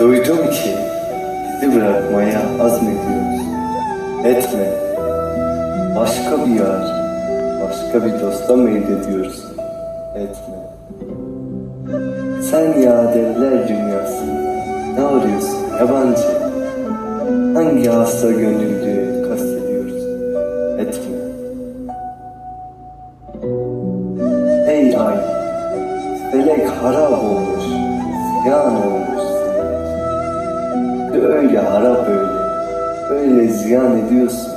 Duydum ki bizi bırakmaya azmediyorsun. Etme. Başka bir yar, başka bir dosta meylediyorsun. Etme. Sen yaderler dünyasında ne arıyorsun yabancı? Hangi hasta gönüllü kastediyorsun? Etme. Ey ay, felek harap olmuş, ziyan olmuş öyle harap öyle, öyle ziyan ediyorsun,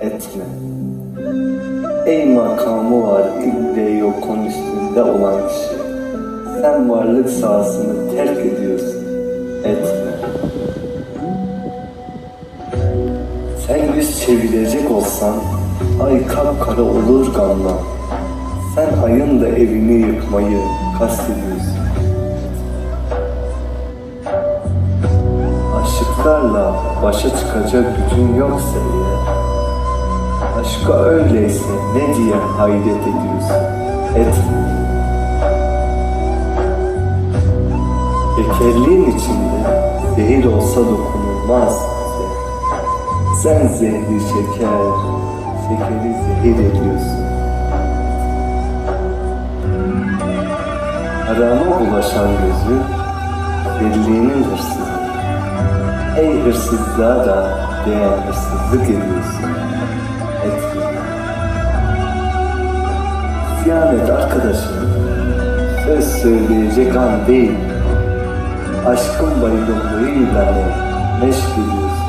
etme. Ey makamı var ille yokun üstünde olan kişi, sen varlık sahasını terk ediyorsun, etme. Sen yüz çevirecek olsan, ay kapkara olur gamla. Sen ayın da evini yıkmayı kastediyorsun. Aşıklarla başa çıkacak gücün yoksa eğer, aşka öyleyse ne diye hayret ediyorsun? Etme. Bekerliğin içinde zehir olsa dokunulmaz. Sen zehri şeker, şekeri zehir ediyorsun. Harama ulaşan gözü, deliliğinin hırsızı. Ey hırsızlığa da değer hırsızlık ediyorsun. Etme. İsyan arkadaşım. Söz söyleyecek an değil. Aşkın baygınlığıyla mı meşk ediyorsun?